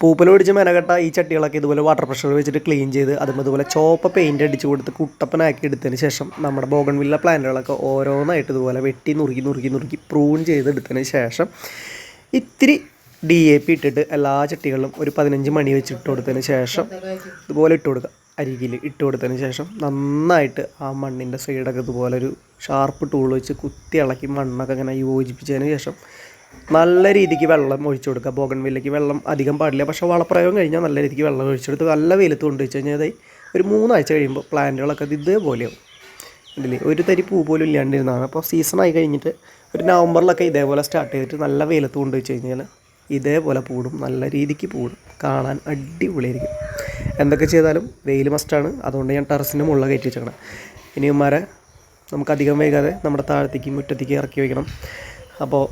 പൂപ്പൽ പിടിച്ച് മെനകെട്ട ഈ ചട്ടികളൊക്കെ ഇതുപോലെ വാട്ടർ പ്രഷർ വെച്ചിട്ട് ക്ലീൻ ചെയ്ത് അതും ഇതുപോലെ ചോപ്പ പെയിന്റ് അടിച്ച് കൊടുത്ത് കുട്ടപ്പനാക്കി എടുത്തതിന് ശേഷം നമ്മുടെ ബോഗൺവില്ല പ്ലാന്റുകളൊക്കെ ഓരോന്നായിട്ട് ഇതുപോലെ വെട്ടി നുറുക്കി നുറുക്കി നുറുക്കി പ്രൂൺ ചെയ്തെടുത്തതിന് ശേഷം ഇത്തിരി ഡി എ പി ഇട്ടിട്ട് എല്ലാ ചട്ടികളിലും ഒരു പതിനഞ്ച് മണി വെച്ച് ഇട്ട് കൊടുത്തതിന് ശേഷം ഇതുപോലെ ഇട്ട് കൊടുക്കുക അരികിൽ ഇട്ട് കൊടുത്തതിന് ശേഷം നന്നായിട്ട് ആ മണ്ണിന്റെ സൈഡൊക്കെ ഇതുപോലെ ഒരു ഷാർപ്പ് ടൂൾ വെച്ച് കുത്തി ഇളക്കി മണ്ണൊക്കെ ഇങ്ങനെ യോജിപ്പിച്ചതിന് ശേഷം നല്ല രീതിക്ക് വെള്ളം ഒഴിച്ചു കൊടുക്കുക. ബോഗൺവില്ലയ്ക്ക് വെള്ളം അധികം പാടില്ല. പക്ഷേ വളപ്രയോഗം കഴിഞ്ഞാൽ നല്ല രീതിക്ക് വെള്ളം ഒഴിച്ചെടുത്ത് നല്ല വെയിലത്ത് കൊണ്ട് വെച്ച് കഴിഞ്ഞാൽ ഒരു മൂന്നാഴ്ച കഴിയുമ്പോൾ പ്ലാന്റുകളൊക്കെ ഇത് ഇതേപോലെയാവും. ഇതിൽ ഒരു തരി പൂ പോലും ഇല്ലാണ്ടിരുന്നതാണ്. അപ്പോൾ സീസൺ ആയി കഴിഞ്ഞിട്ട് ഒരു നവംബറിലൊക്കെ ഇതേപോലെ സ്റ്റാർട്ട് ചെയ്തിട്ട് നല്ല വെയിലത്ത് കൊണ്ട് വെച്ച് കഴിഞ്ഞാൽ ഇതേപോലെ പൂടും. നല്ല രീതിക്ക് പൂടും. കാണാൻ അടിപൊളിയായിരിക്കും. എന്തൊക്കെ ചെയ്താലും വെയിൽ മസ്റ്റാണ് അതുകൊണ്ട് ഞാൻ ടെറസിന്റെ മുകളിൽ കയറ്റി വെച്ചേക്കണം. ഇനി ഉമ്മാരെ നമുക്ക് അധികം വൈകാതെ നമ്മുടെ താഴത്തേക്ക് മുറ്റത്തേക്ക് ഇറക്കി വയ്ക്കണം. അപ്പോൾ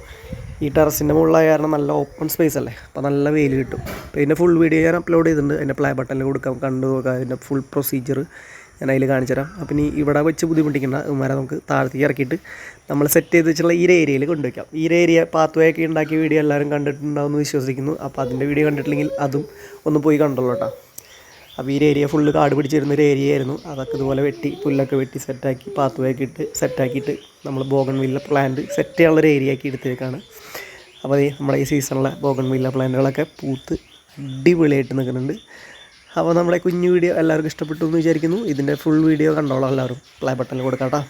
ഈ ടെറസിന്റെ മുകളിലായ കാരണം നല്ല ഓപ്പൺ സ്പേസ് അല്ലേ? അപ്പോൾ നല്ല വെയിൽ കിട്ടും. പിന്നെ ഫുൾ വീഡിയോ ഞാൻ അപ്ലോഡ് ചെയ്തിട്ടുണ്ട്. അതിന്റെ പ്ലേ ബട്ടണിൽ കൊടുക്കാം. കണ്ടു നോക്കാം. അതിന്റെ ഫുൾ പ്രൊസീജിയർ ഞാൻ അതിൽ കാണിച്ചു തരാം. അപ്പം ഇനി ഇവിടെ വെച്ച് ബുദ്ധിമുട്ടിക്കുന്ന ഉമ്മാരെ നമുക്ക് താഴത്തേക്ക് ഇറക്കിയിട്ട് നമ്മൾ സെറ്റ് ചെയ്ത് വെച്ചുള്ള ഈ ഏരിയയിൽ കൊണ്ടുവയ്ക്കാം ഈ ഏരിയ പാത്വേ ഒക്കെ ഉണ്ടാക്കിയ വീഡിയോ എല്ലാവരും കണ്ടിട്ടുണ്ടാവുമെന്ന് വിശ്വസിക്കുന്നു. അപ്പോൾ അതിന്റെ വീഡിയോ കണ്ടിട്ടില്ലെങ്കിൽ അതും ഒന്ന് പോയി കണ്ടോളൂ കേട്ടോ അപ്പോൾ ഈ ഏരിയ ഫുള്ള് കാട് പിടിച്ചിരുന്ന ഒരു ഏരിയ ആയിരുന്നു. അതൊക്കെ ഇതുപോലെ വെട്ടി പുല്ലൊക്കെ വെട്ടി സെറ്റാക്കി പാത്വേ ഒക്കെ ഇട്ട് സെറ്റാക്കിയിട്ട് നമ്മൾ ബോഗൺ വില്ല പ്ലാന്റ് സെറ്റ് ചെയ്യാനുള്ളൊരു ഏരിയ ആക്കി എടുത്തേക്കാണ്. അപ്പോൾ ഈ നമ്മുടെ ഈ സീസണിലെ ബോഗൺ വില്ല പ്ലാന്റുകളൊക്കെ പൂത്ത് അടിപൊളിയായിട്ട് നിൽക്കുന്നുണ്ട്. അപ്പോൾ നമ്മുടെ കുഞ്ഞു വീഡിയോ എല്ലാവർക്കും ഇഷ്ടപ്പെട്ടു എന്ന് വിചാരിക്കുന്നു. ഇതിന്റെ ഫുൾ വീഡിയോ കണ്ടോളാം എല്ലാവരും. പ്ലേ ബട്ടണിൽ കൊടുക്കാം കേട്ടോ.